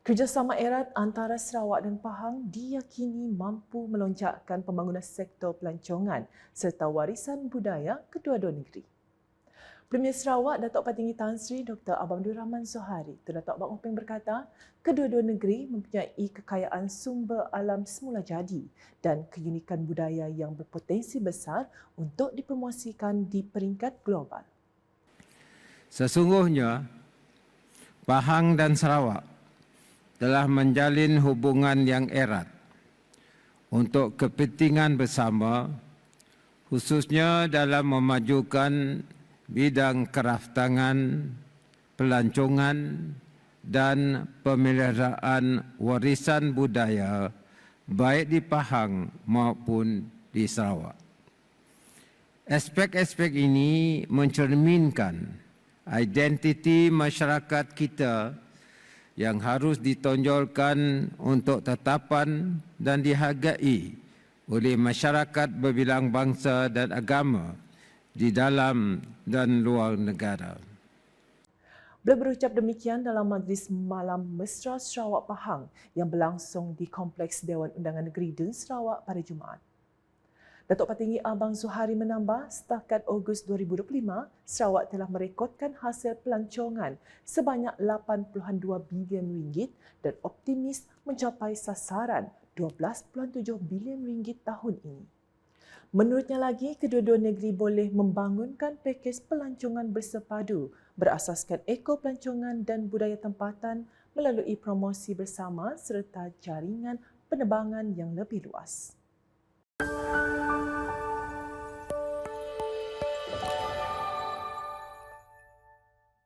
Kerjasama erat antara Sarawak dan Pahang diyakini mampu melonjakkan pembangunan sektor pelancongan serta warisan budaya kedua-dua negeri. Premier Sarawak Datuk Patinggi Tan Sri Dr. Abdul Rahman Zohari tu Datuk Abang berkata, kedua-dua negeri mempunyai kekayaan sumber alam semula jadi dan keunikan budaya yang berpotensi besar untuk dipromosikan di peringkat global. Sesungguhnya, Pahang dan Sarawak telah menjalin hubungan yang erat untuk kepentingan bersama khususnya dalam memajukan bidang keraftangan, pelancongan dan pemeliharaan warisan budaya baik di Pahang maupun di Sarawak. Aspek-aspek ini mencerminkan identiti masyarakat kita yang harus ditonjolkan untuk tetapan dan dihargai oleh masyarakat berbilang bangsa dan agama di dalam dan luar negara. Beliau berucap demikian dalam majlis malam mesra Sarawak Pahang yang berlangsung di Kompleks Dewan Undangan Negeri Dun Sarawak pada Jumaat. Datuk Patinggi Abang Zuhari menambah, setakat Ogos 2025, Sarawak telah merekodkan hasil pelancongan sebanyak 80.2 bilion ringgit dan optimis mencapai sasaran 12.7 bilion ringgit tahun ini. Menurutnya lagi, kedua-dua negeri boleh membangunkan pakej pelancongan bersepadu berasaskan ekopelancongan dan budaya tempatan melalui promosi bersama serta jaringan penerbangan yang lebih luas.